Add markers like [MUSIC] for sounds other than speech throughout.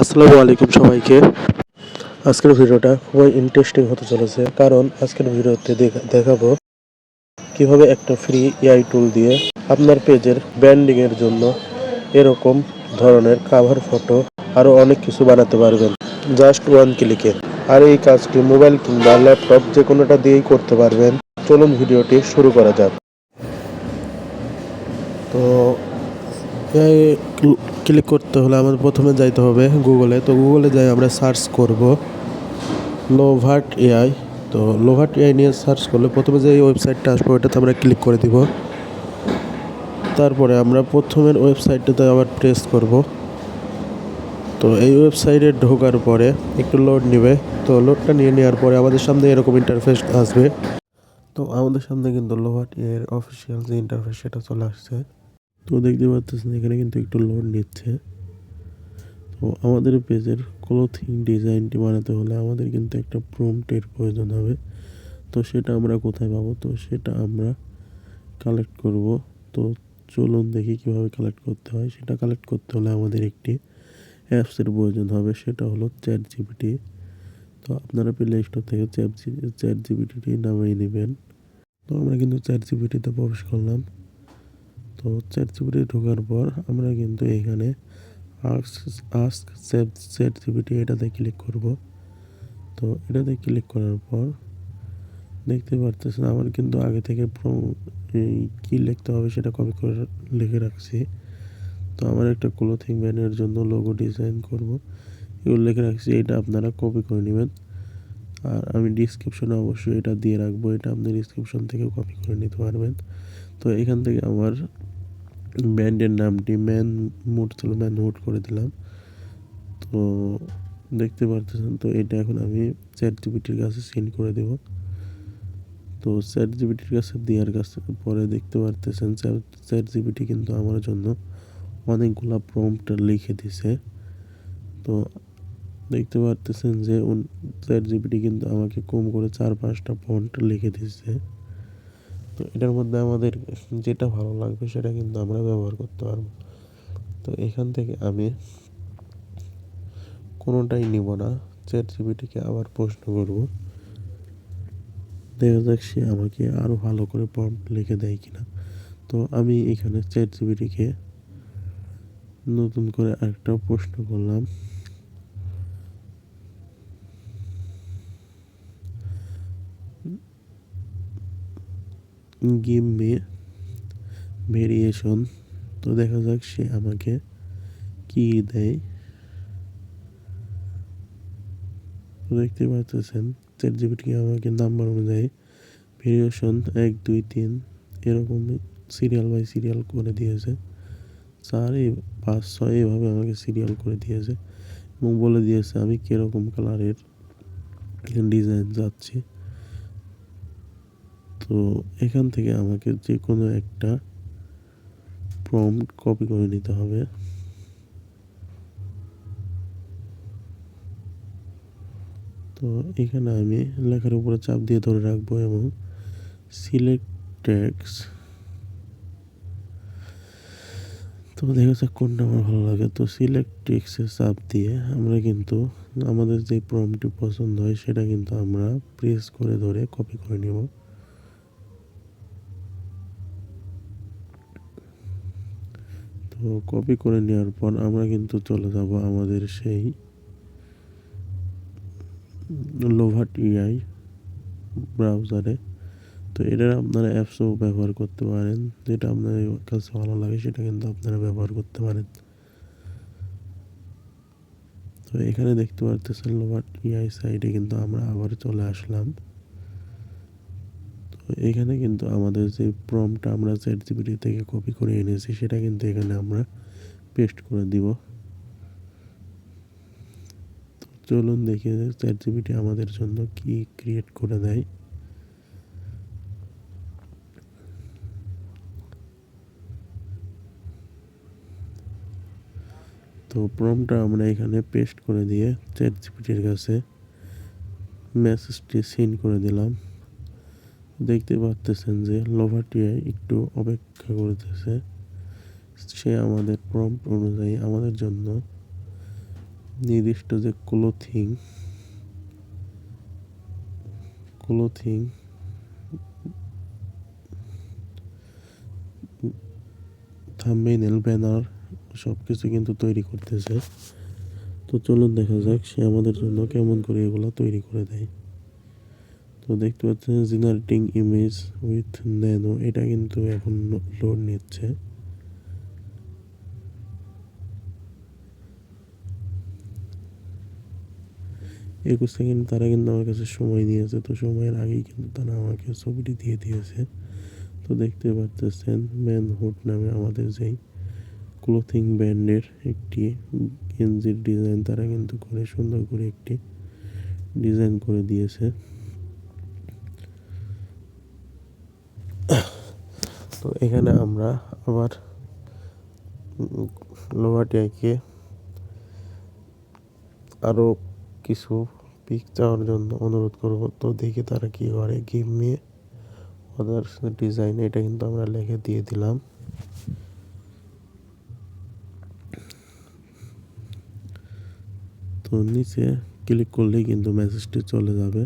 আসসালামু আলাইকুম সবাইকে। আজকের ভিডিওটা খুবই ইন্টারেস্টিং হতে চলেছে, কারণ আজকের ভিডিওতে দেখা- দেখাবো কীভাবে একটা ফ্রি এআই টুল দিয়ে আপনার পেজের ব্র্যান্ডিং এর জন্য এরকম ধরনের কাভার ফটো আরও অনেক কিছু বানাতে পারবেন। জাস্ট ওয়ান ক্লিকে আর এই কাজটি মোবাইল কিংবা ল্যাপটপ যে কোনোটা দিয়েই করতে পারবেন। চলুন ভিডিওটি শুরু করা যাক। তো ক্লিক করতে হলে আমাদের প্রথমে যাইতে হবে গুগলে তো গুগলে যাই আমরা সার্চ করব লোভাট এআই তো লোভাট এআই নিয়ে সার্চ করলে প্রথমে যে ওয়েবসাইটটা আসবে, ওইটাতে আমরা ক্লিক করে দিব। তারপরে আমরা প্রথমের ওয়েবসাইটটাতে আবার প্রেস করব। তো এই ওয়েবসাইটে ঢোকার পরে একটু লোড নেবে। তো লোডটা নিয়ে নেওয়ার পরে আমাদের সামনে এরকম ইন্টারফেস আসবে। তো আমাদের সামনে কিন্তু লোভাট এর অফিসিয়াল যে ইন্টারফেস সেটা চলে আসছে। তো দেখতে পাচ্ছেন এখানে কিন্তু একটু লোড নিচ্ছে। তো আমাদের পেজের ক্লোথিং ডিজাইনটি বানাতে হলে আমাদের কিন্তু একটা প্রম্পটের প্রয়োজন হবে। তো সেটা আমরা কোথায় পাবো? তো সেটা আমরা কালেক্ট করব। তো চলুন দেখি কীভাবে কালেক্ট করতে হয়। সেটা কালেক্ট করতে হলে আমাদের একটি অ্যাপসের প্রয়োজন হবে, সেটা হলো চ্যাট জিপিটি তো আপনারা প্লে স্টোর থেকে চ্যাট চ্যাট নামিয়ে নেবেন। তো আমরা কিন্তু চ্যাট জিপিটিতে প্রবেশ করলাম। তো চ্যাট জিপিটি ঢোকার পর আমরা কিন্তু এখানে আস্ক চ্যাট জিপিটি এটাতে ক্লিক করব। তো এটাতে ক্লিক করার পর দেখতে পারতেছেন আমার কিন্তু আগে থেকে কী লিখতে হবে সেটা কপি করে লিখে রাখছি। তো আমার একটা ক্লোথিং ব্র্যান্ডের জন্য লোগো ডিজাইন করব। এগুলো লিখে রাখছি, এটা আপনারা কপি করে নেবেন। আর আমি ডিসক্রিপশনে অবশ্যই এটা দিয়ে রাখব, এটা আপনি ডিসক্রিপশন থেকেও কপি করে নিতে পারবেন। তো এখান থেকে আমার ব্যান্ডের নামটি ম্যান মুড ছিল ম্যান মুড করে দিলাম। তো দেখতে পারতেছেন, তো এটা এখন আমি চ্যাট জিবিটির কাছে সেন্ড করে দেব। তো চ্যাট জিবিটির কাছে দেওয়ার কাছে পরে দেখতে পারতেছেন, চ্যাট জিবিটি কিন্তু আমার জন্য অনেকগুলা প্রম্পট লিখে দিছে। তো দেখতে পারতেছেন যে চ্যাট জিবিটি কিন্তু আমাকে কম করে চার পাঁচটা ফন্ট লিখে দিচ্ছে তো এটার মধ্যে আমাদের যেটা ভালো লাগবে সেটা কিন্তু আমরা ব্যবহার করতে পারব। তো এখান থেকে আমি কোনোটাই নিব না। চ্যাট জিবিটিকে আবার প্রশ্ন করব। দেখা যাক সে আমাকে আরও ভালো করে প্রম্পট লিখে দেয় কিনা। তো আমি এখানে চ্যাট জিবিটিকে নতুন করে আরেকটা প্রশ্ন করলাম। গিভ মি ভেরিয়েশন তো দেখা যাক সে আমাকে কি দেয়। তো দেখতে পাচ্ছেন চ্যাট জিপিটি আমাকে নাম্বার অনুযায়ী ভেরিয়েশন এক, দুই, তিন এরকম সিরিয়াল বাই সিরিয়াল করে দিয়েছে। চার এই পাঁচ, ছয় এভাবে আমাকে সিরিয়াল করে দিয়েছে এবং বলে দিয়েছে আমি কীরকম কালারের ডিজাইন যাচ্ছি। তো এখান থেকে আমাকে যে কোনো একটা প্রম্পট কপি করে নিতে হবে। তো এখানে আমি লেখার উপরে চাপ দিয়ে ধরে রাখব এবং সিলেক্ট ট্যাক্স তো দেখা কোনটা আমার ভালো লাগে। তো সিলেক্ট টেক্সে চাপ দিয়ে আমরা কিন্তু আমাদের যে প্রমটি পছন্দ হয়, সেটা কিন্তু আমরা প্রেস করে ধরে কপি করে নেব তো কপি করে নেওয়ার পর আমরা কিন্তু চলে যাব আমাদের সেই লোভাট ইআই ব্রাউজারে তো এটা আপনারা অ্যাপসও ব্যবহার করতে পারেন। যেটা আপনার কাছে ভালো লাগে, সেটা কিন্তু আপনারা ব্যবহার করতে পারেন। তো এখানে দেখতে পারতেছেন লোভাট ইআই সাইডে কিন্তু আমরা আবার চলে আসলাম। এখানে কিন্তু আমাদের যে প্রমটা আমরা চ্যাট জিপিটি থেকে কপি করে এনেছি, সেটা কিন্তু এখানে আমরা পেস্ট করে দিব। চলুন দেখি চ্যাট জিপিটি আমাদের জন্য কি ক্রিয়েট করে দেয়। তো প্রমটা আমরা এখানে পেস্ট করে দিয়ে চ্যাট জিপিটির কাছে মেসেজটি সেন্ড করে দিলাম। দেখতে পাচ্তেছেন যে লোভাটিয়ায় একটু অপেক্ষা করতেছে। সে আমাদের প্রম্পট অনুযায়ী আমাদের জন্য নির্দিষ্ট যে ক্লোথিং ক্লোথিং থাম্বনেল ব্যানার সব কিছু কিন্তু তৈরি করতেছে। তো চলুন দেখা যাক সে আমাদের জন্য কেমন করে এগুলো তৈরি করে দেয়। তো দেখতে পাচ্ছেন জেনারেটিং ইমেজ উইথ ন্যানো এটা কিন্তু এখন লোড নিচ্ছে। একুশ সেকেন্ড তারা কিন্তু আমার কাছে সময় নিয়েছে তো সময়ের আগেই কিন্তু তারা আমাকে ছবিটি দিয়ে দিয়েছে। তো দেখতে পাচ্ছেন ম্যান হুড নামে আমাদের যেই ক্লোথিং ব্র্যান্ডের একটি গেঞ্জির ডিজাইন তারা কিন্তু করে সুন্দর করে একটি ডিজাইন করে দিয়েছে। [COUGHS] তো এখানে আমরা আবার লোহাটিয়াকে আরও কিছু পিক চাওয়ার জন্য অনুরোধ করব। তো দেখি তারা কি করে। গিভ নিয়ে ওদের ডিজাইন এটা কিন্তু আমরা লিখে দিয়ে দিলাম। তো নিচে ক্লিক করলেই কিন্তু মেসেজটি চলে যাবে।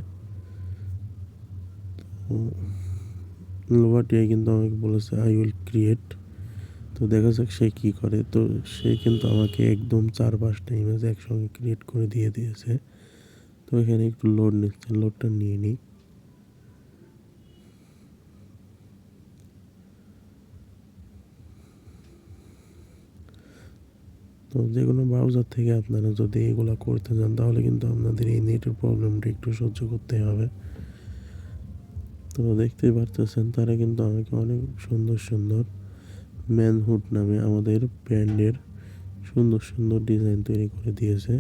লোভাটিয়া কিন্তু আমাকে বলেছে আই উইল ক্রিয়েট তো দেখা যাক সে কী করে। তো সে কিন্তু আমাকে একদম চার পাঁচটা ইমেজ একসঙ্গে ক্রিয়েট করে দিয়ে দিয়েছে। তো এখানে একটু লোড নিচ্ছে লোডটা নিয়ে নিই। তো যে কোনো ব্রাউজার থেকে আপনারা যদি এগুলো করতে চান, তাহলে কিন্তু আপনাদের এই নেটের প্রবলেমটা একটু সহ্য করতে হবে। তো দেখতেই পারতেছেন, তারা কিন্তু আমাকে অনেক সুন্দর সুন্দর ম্যানহুড নামে আমাদের ব্র্যান্ডের সুন্দর সুন্দর ডিজাইন তৈরি করে দিয়েছে।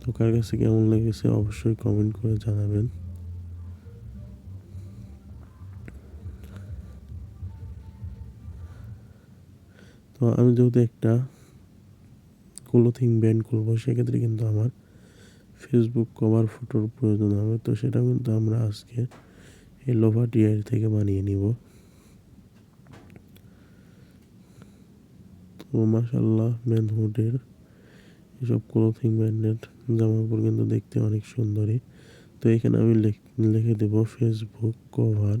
তো কার কাছে কেমন লেগেছে অবশ্যই কমেন্ট করে জানাবেন। তো আমি যেহেতু একটা ক্লোথিং ব্র্যান্ড করব সেক্ষেত্রে কিন্তু আমার ফেসবুক কভার ফটোর প্রয়োজন হবে। তো সেটা কিন্তু আমরা আজকে এই লোভা টিআই থেকে বানিয়ে নিব। তো মাসাল্লাহ ম্যানহুডের এসব ক্লোথিং ব্র্যান্ডের জামা কাপড় কিন্তু দেখতে অনেক সুন্দরই তো এখানে আমি লিখে দেব ফেসবুক কভার।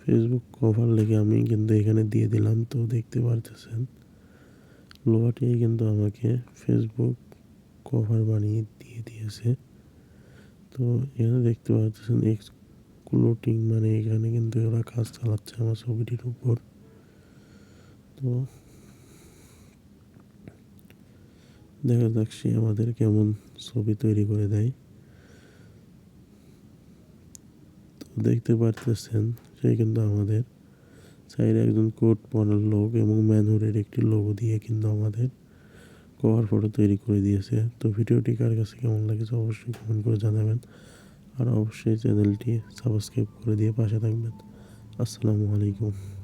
ফেসবুক কভার লেগে আমি কিন্তু এখানে দিয়ে দিলাম, তো দেখতে পারতেছেন। লোহাটি কিন্তু আমাকে ফেসবুক কভার বানিয়ে দিয়ে দিয়েছে। তো এখানে দেখতে পাচ্ছেন এক্সক্লুটিং মানে এখানে কিন্তু ওরা কাজ চালাচ্ছে আমার ছবিটির উপর। তো দেখা যাক সে আমাদের কেমন ছবি তৈরি করে দেয়। তো দেখতে পারতেছেন সে কিন্তু আমাদের সাইডে একজন কোট পরার লোক এবং ম্যানহুরের একটি লোগো দিয়ে কিন্তু আমাদের কভার ফটো তৈরি করে দিয়েছে। তো ভিডিওটি কার কাছে কেমন লাগেছে অবশ্যই কমেন্ট করে জানাবেন। আর অবশ্যই চ্যানেলটি সাবস্ক্রাইব করে দিয়ে পাশে থাকবেন। আসসালামু আলাইকুম।